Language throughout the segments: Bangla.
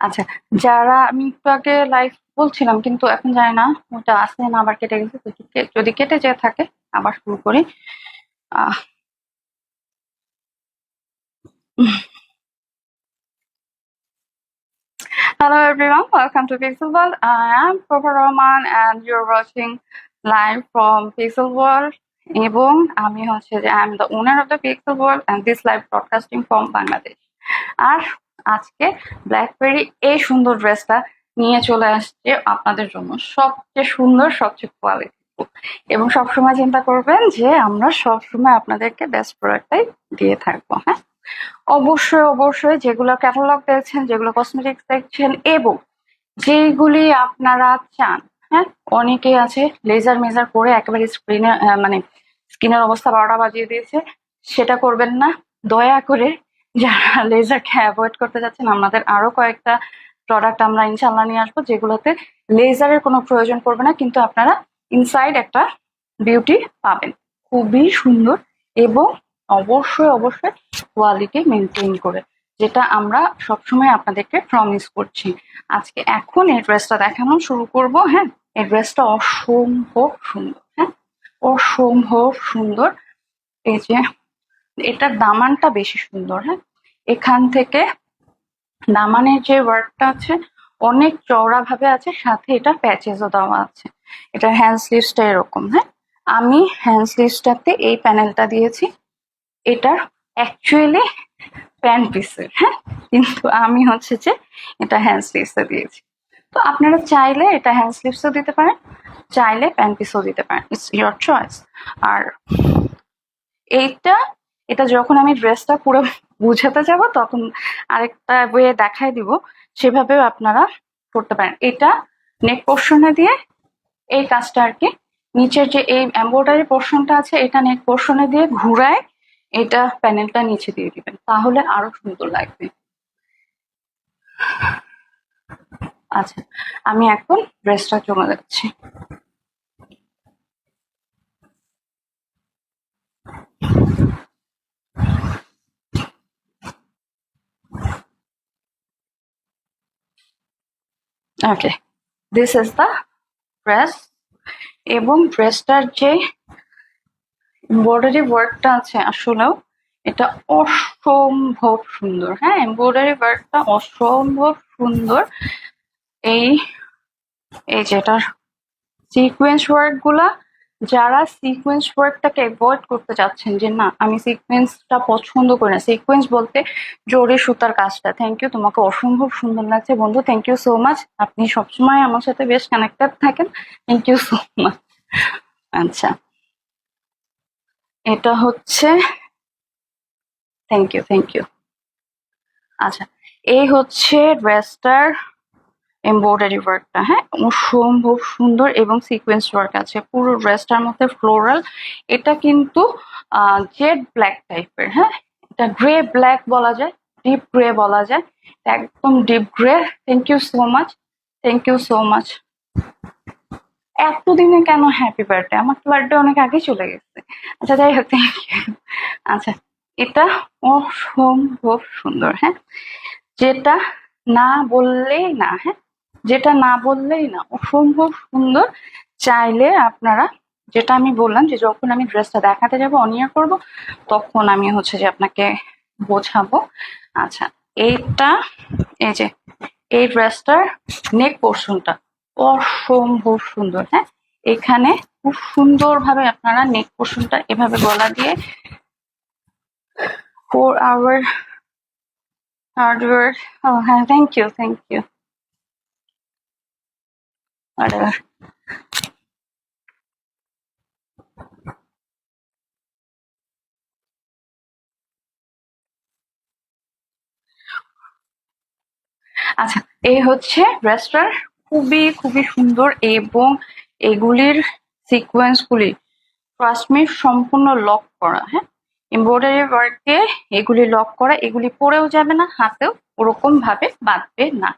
আচ্ছা যারা আমি একটু আগে লাইভ বলছিলাম কিন্তু এখন জানি না ওটা আসে না আবার কেটে গেছে যদি কেটে যেয়ে থাকে আবার শুরু করি Hello everyone, welcome to Pixel World. I am Proper Rahman and you're watching live from Pixel World. এবং আমি হচ্ছে যে I am the owner of the pixel world and this live broadcasting from Bangladesh আর আজকে ব্ল্যাকবেরি এই সুন্দর ড্রেসটা নিয়ে চলে আসছে আপনাদের জন্য সবচেয়ে সুন্দর, সবচেয়ে কোয়ালিটি এবং সবসময় চিন্তা করবেন যে আমরা সবসময় আপনাদেরকে বেস্ট প্রোডাক্টটাই দিয়ে থাকব হ্যাঁ? অবশ্যই অবশ্যই যেগুলো ক্যাটালগ দেখছেন, যেগুলো কসমেটিক্স দেখছেন এবং যেগুলি আপনারা চান হ্যাঁ? অনেকেই আছে লেজার মেজার করে একেবারে স্ক্রিনে মানে স্কিনের অবস্থা বারোটা বাজিয়ে দিয়েছে, সেটা করবেন না। দয়া করে যারা লেজারকে অ্যাভয়েড করতে যাচ্ছেন, আমাদের আরও কয়েকটা প্রোডাক্ট আমরা ইনশাল্লাহ নিয়ে আসব, যেগুলোতে লেজারের কোনো প্রয়োজন পড়বে না, কিন্তু আপনারা ইনসাইড একটা বিউটি পাবেন। খুবই সুন্দর এবং অবশ্যই অবশ্যই কোয়ালিটি মেনটেন করে, যেটা আমরা সবসময় আপনাদেরকে প্রমিস করছি। আজকে এখন এই ড্রেসটা দেখানো শুরু করব হ্যাঁ? এই ড্রেসটা অসম্ভব সুন্দর হ্যাঁ? অসম্ভব সুন্দর। এই যে এটার দামানটা বেশি সুন্দর হ্যাঁ? এখান থেকে দামানের যে ওয়ার্কটা আছে, অনেক চওড়া ভাবে আছে, সাথে এটা প্যাচেসও দেওয়া আছে। এটা হ্যান্ড স্লিভসটা এরকম হ্যাঁ? আমি হ্যান্ড স্লিভসটাতে এই প্যানেলটা দিয়েছি। এটার অ্যাকচুয়ালি প্যান্ট পিসের হ্যাঁ? কিন্তু আমি হচ্ছে যে এটা হ্যান্ড স্লিভসে দিয়েছি। তো আপনারা চাইলে এটা হ্যান্ড স্লিভসও দিতে পারেন, চাইলে প্যান্ট পিসও দিতে পারেন। ইটস ইয়োর চয়েস আর এইটা এটা যখন আমি ড্রেসটা পুরো বুঝাতে যাব, তখন আরেকটা বইয়ে দেখাই দিব। সেভাবেও আপনারা করতে পারেন। এটা নেক পোর্শনে দিয়ে এই কাজটা আর কি নিচের যে এই এম্ব্রয়ডারি পোর্শনটা আছে, এটা নেক পোর্শনে দিয়ে ঘুরায় এটা প্যানেলটা নিচে দিয়ে দিবেন। তাহলে আরও সুন্দর লাগবে। আচ্ছা আমি এখন ড্রেসটা চলে যাচ্ছি। Okay this is the dress এবং ড্রেসটার যে এমব্রয়ডারি ওয়ার্কটা আছে আসলেও এটা অসম্ভব সুন্দর। হ্যাঁ এমব্রয়ডারি ওয়ার্কটা অসম্ভব সুন্দর। এই এই যেটার সিকোয়েন্স ওয়ার্কগুলা যারা সিকোয়েন্স ওয়ার্কটাকে অ্যাভয়েড করতে চাচ্ছেন যে না, আমি সিকোয়েন্সটা পছন্দ করি না সিকোয়েন্স বলতে জোরে সুতার কাজটা। থ্যাংক ইউ তোমাকে অসম্ভব সুন্দর লাগছে। বন্ধু থ্যাংক ইউ সো মাচ আপনি সবসময় আমার সাথে বেশ কানেক্টেড থাকেন। থ্যাংক ইউ সো মাচ আচ্ছা। এটা হচ্ছে থ্যাংক ইউ থ্যাংক ইউ আচ্ছা এই হচ্ছে ড্রেসটার এমব্রয়ডারি ওয়ার্কটা হ্যাঁ? অসম্ভব সুন্দর এবং সিকোয়েন্স ওয়ার্ক আছে। পুরো ড্রেসটার মধ্যে ফ্লোরাল এটা কিন্তু জেড ব্ল্যাক টাইপের হ্যাঁ? এটা গ্রে ব্ল্যাক বলা যায় ডিপ গ্রে বলা যায়। একদম deep grey thank you so much thank you so much এতদিনে কেন হ্যাপি বার্থডে আমার তো বার্থডে অনেক আগে চলে গেছে। আচ্ছা যাই হোক থ্যাংক ইউ আচ্ছা এটা অসম্ভব সুন্দর হ্যাঁ? যেটা না বললেই না হ্যাঁ? যেটা না বললেই না, অসম্ভব সুন্দর। চাইলে আপনারা, যেটা আমি বললাম যে যখন আমি ড্রেসটা দেখাতে যাব অনিয়া করব, তখন আমি হচ্ছে যে আপনাকে বোঝাবো। আচ্ছা এইটা, এই যে, এই ড্রেসটার নেক পোর্শনটা অসম্ভব সুন্দর হ্যাঁ? এখানে খুব সুন্দরভাবে আপনারা নেক পোর্শনটা এভাবে গলা দিয়ে ফোর আওয়ার হার্ড ওয়ার্ক ও হ্যাঁ thank you thank you whatever আচ্ছা এই হচ্ছে ড্রেসটার খুবই খুবই সুন্দর এবং এগুলির সিকোয়েন্স গুলি ট্রাস্টমি সম্পূর্ণ লক করা হ্যাঁ? এমব্রয়ডারি ওয়ার্কে এগুলি লক করা, এগুলি পরেও যাবে না, হাতেও ওরকম ভাবে বাঁধবে না।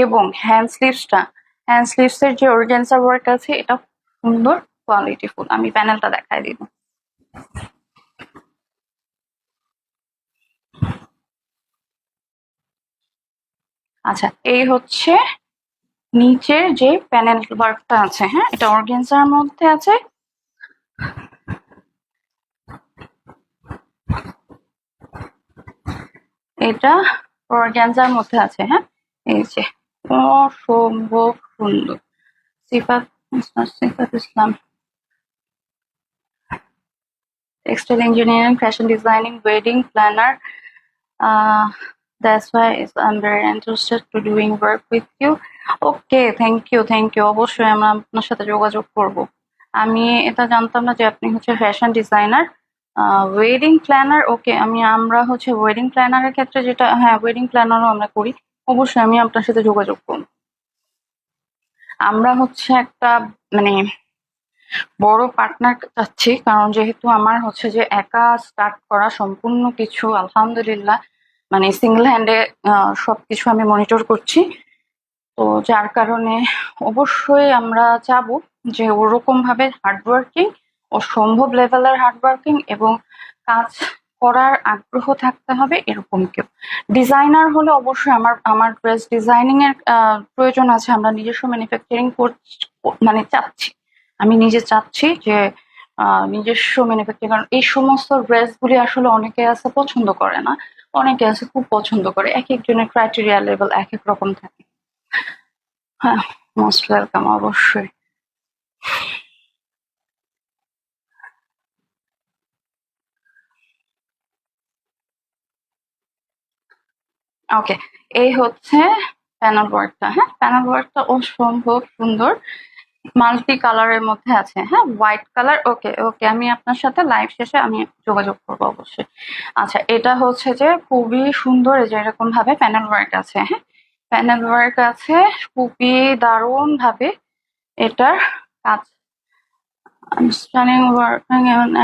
এবং হ্যান্ড স্লিভসটা হ্যান্ড স্লিভস এর যে অর্গেন্সা ওয়ার্ক আছে, এটা সুন্দর কোয়ালিটি ফুল। আমি প্যানেলটা দেখাই দিব। আচ্ছা এই হচ্ছে নিচের যে প্যানেল ওয়ার্কটা আছে হ্যাঁ? এটা অর্গেনজার মধ্যে আছে। এটা অর্গ্যানজার মধ্যে আছে হ্যাঁ? এই যে। অসম্ভব সুন্দর Sifat Sifat Islam textile engineering fashion designing wedding planner that's why is- I'm very interested to doing work with you. Okay, thank you, thank you. অবশ্যই আমরা আপনার সাথে যোগাযোগ করব। আমি এটা জানতাম না যে আপনি হচ্ছে fashion designer wedding planner okay আমি আমরা হচ্ছে ওয়েডিং প্ল্যানারের ক্ষেত্রে যেটা হ্যাঁ ওয়েডিং প্ল্যানারও আমরা করি অবশ্যই আমি আপনার সাথে যোগাযোগ করব। আমরা হচ্ছে একটা মানে বড় পার্টনার চাচ্ছি, কারণ যেহেতু আমার হচ্ছে যে একা স্টার্ট করা সম্পূর্ণ কিছু, আলহামদুলিল্লাহ মানে সিঙ্গেল হ্যান্ডে সবকিছু আমি মনিটর করছি। তো যার কারণে অবশ্যই আমরা চাবো যে ওরকম ভাবে হার্ডওয়ার্কিং ও সম্ভব লেভেলের হার্ডওয়ার্কিং এবং কাজ করার আগ্রহ থাকতে হবে এরকম কেউ। ডিজাইনার হলে অবশ্যই আমার আমার ড্রেস ডিজাইনিং এর প্রয়োজন আছে। আমরা নিজস্ব ম্যানুফ্যাকচারিং মানে চাচ্ছি। আমি নিজে চাচ্ছি যে নিজস্ব ম্যানুফ্যাকচারিং কারণ এই সমস্ত ড্রেস গুলি আসলে অনেকে আছে পছন্দ করে না। অনেকে আছে খুব পছন্দ করে। এক একজনের ক্রাইটেরিয়া লেভেল এক এক রকম থাকে। হ্যাঁ মোস্ট ওয়েলকাম অবশ্যই। ওকে এই হচ্ছে প্যানেল ওয়ার্কটা হ্যাঁ? প্যানেল ওয়ার্কটা অসম্ভব সুন্দর। মাল্টি কালারের মধ্যে আছে হ্যাঁ? হোয়াইট কালার ওকে ওকে আমি আপনার সাথে লাইভ শেষে আমি যোগাযোগ করব অবশ্যই। আচ্ছা এটা হচ্ছে যে খুবই সুন্দর যে এরকম ভাবে প্যানেল ওয়ার্ক আছে হ্যাঁ? প্যানেল ওয়ার্ক আছে খুবই দারুণ ভাবে এটার কাজ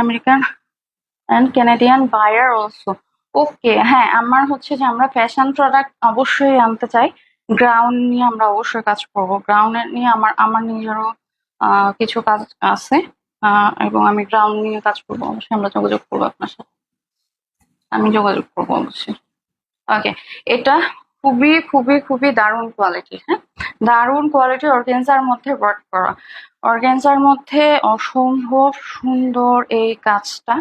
American and Canadian buyer also okay হ্যাঁ আমার হচ্ছে যে আমরা ফ্যাশন প্রোডাক্ট অবশ্যই আনতে চাই। গ্রাউন্ড নিয়ে আমরা অবশ্যই কাজ করব। গ্রাউন্ডের নিয়ে আমার আমার নিজেরও কিছু কাজ আছে এবং আমি গ্রাউন্ড নিয়ে কাজ করব। অবশ্যই আমরা যোগাযোগ করব আপনার সাথে। আমি যোগাযোগ করব অবশ্যই। ওকে এটা খুবই খুবই খুবই দারুণ কোয়ালিটি হ্যাঁ? দারুণ কোয়ালিটি অর্গেনজার মধ্যে ওয়ার্ক করা। অর্গেনজার মধ্যে অসম্ভব সুন্দর এই কাজটা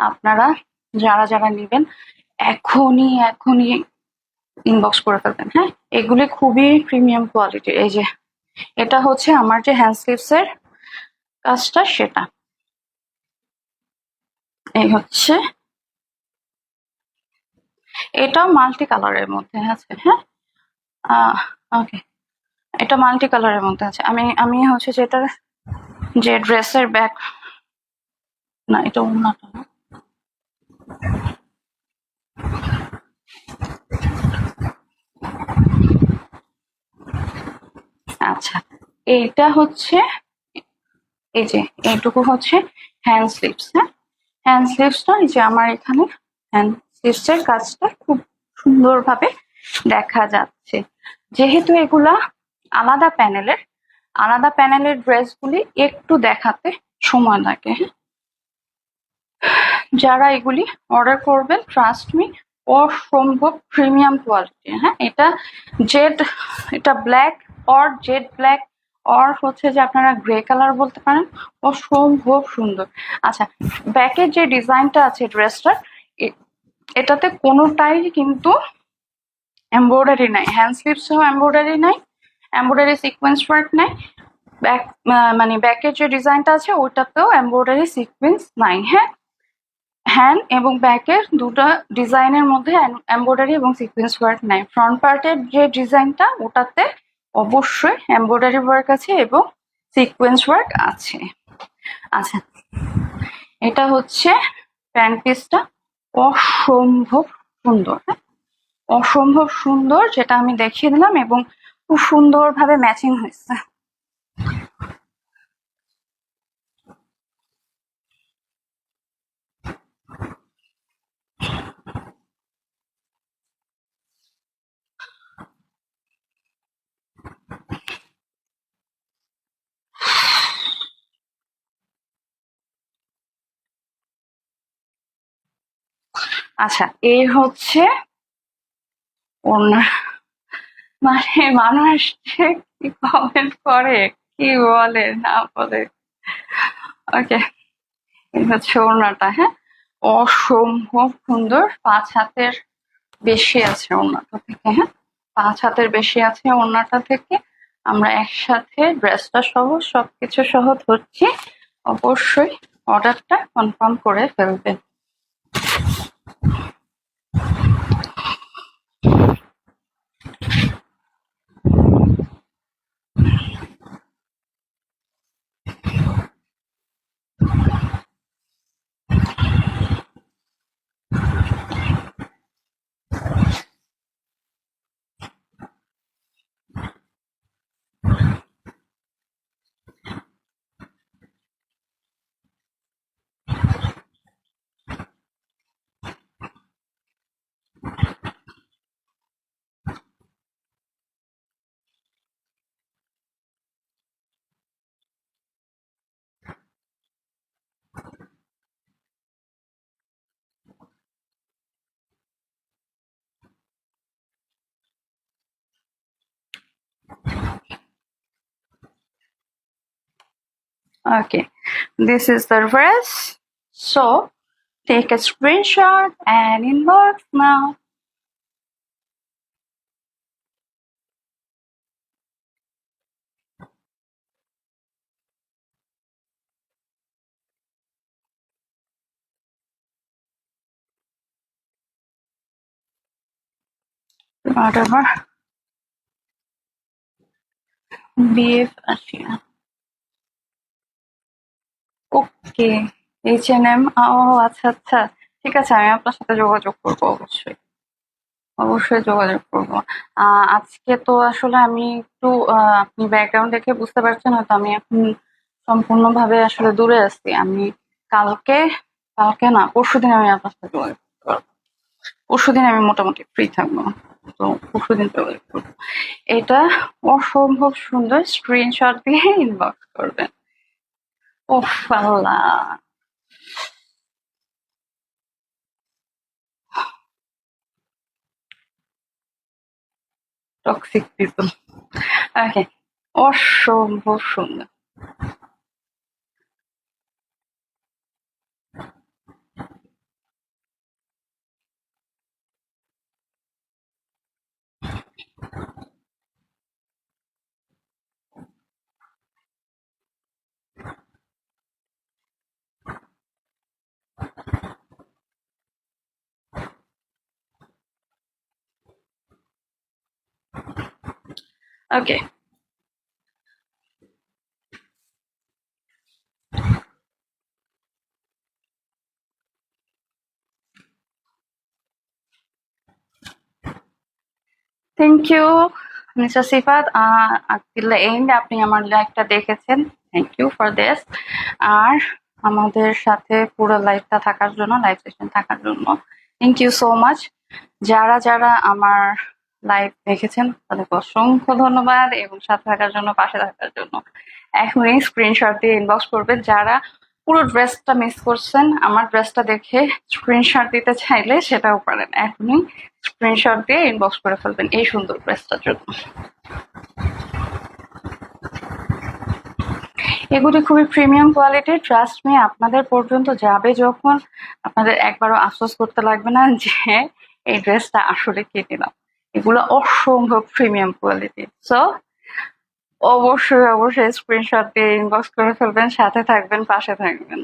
আপনারা যারা যারা নেবেন এখনই এখনই ইনবক্স করে ফেলবেন হ্যাঁ? এগুলি খুবই প্রিমিয়াম কোয়ালিটির এই যে, এটা হচ্ছে আমার যে হ্যান্ড স্লিভস এর কাজটা সেটা। এই হচ্ছে এটাও মাল্টি কালারের মধ্যে আছে হ্যাঁ? ওকে এটা মাল্টি কালারের মধ্যে আছে। আমি আমি হচ্ছে যেটা, যে ড্রেসের ব্যাগ না এটা অন্যটা না? আচ্ছা এইটা হচ্ছে, এই যে এইটুকু হচ্ছে হ্যান্ড স্লিভস হ্যাঁ? হ্যান্ড স্লিভসটা এই যে আমার এখানে হ্যান্ড স্লিভস এর কাজটা খুব সুন্দরভাবে দেখা যাচ্ছে। যেহেতু এগুলা আলাদা প্যানেলের আলাদা প্যানেলের ড্রেসগুলি একটু দেখাতে সময় লাগে হ্যাঁ? যারা এগুলি অর্ডার করবেন ট্রাস্ট মি অসম্ভব প্রিমিয়াম কোয়ালিটি হ্যাঁ? এটা জেড এটা black or jade black or হচ্ছে যে আপনারা গ্রে কালার বলতে পারেন, অসম্ভব সুন্দর। আচ্ছা ব্যাকের যে ডিজাইনটা আছে ড্রেসটার এটাতে কোনোটাই কিন্তু এমব্রয়ডারি নাই। হ্যান্ড স্লিভসেও এমব্রয়ডারি নাই এমব্রয়ডারি সিকোয়েন্স ওয়ার্ক নাই। ব্যাক মানে ব্যাকের যে ডিজাইনটা আছে ওইটাতেও এমব্রয়ডারি সিকোয়েন্স নাই হ্যাঁ? হ্যান্ড এবং ব্যাকের দুটো ডিজাইনের মধ্যে এমব্রয়ডারি এবং সিকোয়েন্স ওয়ার্ক নাই। ফ্রন্ট পার্টের যে ডিজাইনটা, ওটাতে অবশ্যই এমব্রয়ডারি ওয়ার্ক আছে এবং সিকোয়েন্স ওয়ার্ক আছে। আচ্ছা এটা হচ্ছে প্যান্ট পিসটা অসম্ভব সুন্দর হ্যাঁ? অসম্ভব সুন্দর, যেটা আমি দেখিয়ে দিলাম এবং খুব সুন্দরভাবে ম্যাচিং হয়েছে। আচ্ছা এই হচ্ছে মানে মানুষ যে কি কমেন্ট করে, কি বলে, না বলে। ওকে এই হচ্ছে ওড়নাটা হ্যাঁ? অসম্ভব সুন্দর, পাঁচ হাতের বেশি আছে ওড়নাটা থেকে হ্যাঁ? পাঁচ হাতের বেশি আছে ওড়নাটা থেকে। আমরা একসাথে ড্রেসটা সহ, সবকিছু সহ ধরছি। অবশ্যই অর্ডারটা কনফার্ম করে ফেলবেন। Okay, this is the dress. So take a screenshot and inbox now. Whatever. BF. Okay H N M ও আচ্ছা আচ্ছা ঠিক আছে, আমি আপনার সাথে যোগাযোগ করব অবশ্যই। অবশ্যই যোগাযোগ করব। আজকে তো আসলে আমি একটু আপনি ব্যাকগ্রাউন্ড দেখে বুঝতে পারছেন, হয়তো আমি এখন সম্পূর্ণভাবে আসলে দূরে আছি। আমি কালকে কালকে না পরশু দিন আমি আপনার সাথে যোগাযোগ করতে পারব। পরশুদিন আমি মোটামুটি ফ্রি থাকব। তো পরশু দিন যোগাযোগ করব। এটা অসম্ভব সুন্দর স্ক্রিনশট দিয়ে ইনবক্স করবেন। ওহ আল্লাহ টক্সিক পিপল ওকে অসম্ভব সুন্দর okay thank you mister Sifat Akil and আপনি আমার লাইভটা দেখেছেন। থ্যাংক ইউ ফর দিস আর আমাদের সাথে পুরো লাইভটা থাকার জন্য লাইভ সেশন থাকার জন্য। থ্যাংক ইউ সো মাচ যারা যারা আমার লাইভ দেখেছেন, তাদেরকে অসংখ্য ধন্যবাদ এবং সাথে থাকার জন্য, পাশে থাকার জন্য। এখনই স্ক্রিনশট দিয়ে ইনবক্স করবেন যারা পুরো ড্রেসটা মিস করছেন, আমার ড্রেসটা দেখে স্ক্রিনশট দিতে চাইলে সেটাও পারেন। এখনই স্ক্রিনশট দিয়ে ইনবক্স করে ফেলবেন এই সুন্দর ড্রেসটার জন্য। এগুলি খুবই প্রিমিয়াম কোয়ালিটি ট্রাস্ট মি আপনাদের পর্যন্ত যাবে যখন। আপনাদের একবারও আফসোস করতে লাগবে না যে এই ড্রেসটা আসলে কে দিলাম এগুলো অসম্ভব প্রিমিয়াম কোয়ালিটি সো অবশ্যই অবশ্যই স্ক্রিনশট দিয়ে ইনবক্স করে ফেলবেন, সাথে থাকবেন, পাশে থাকবেন।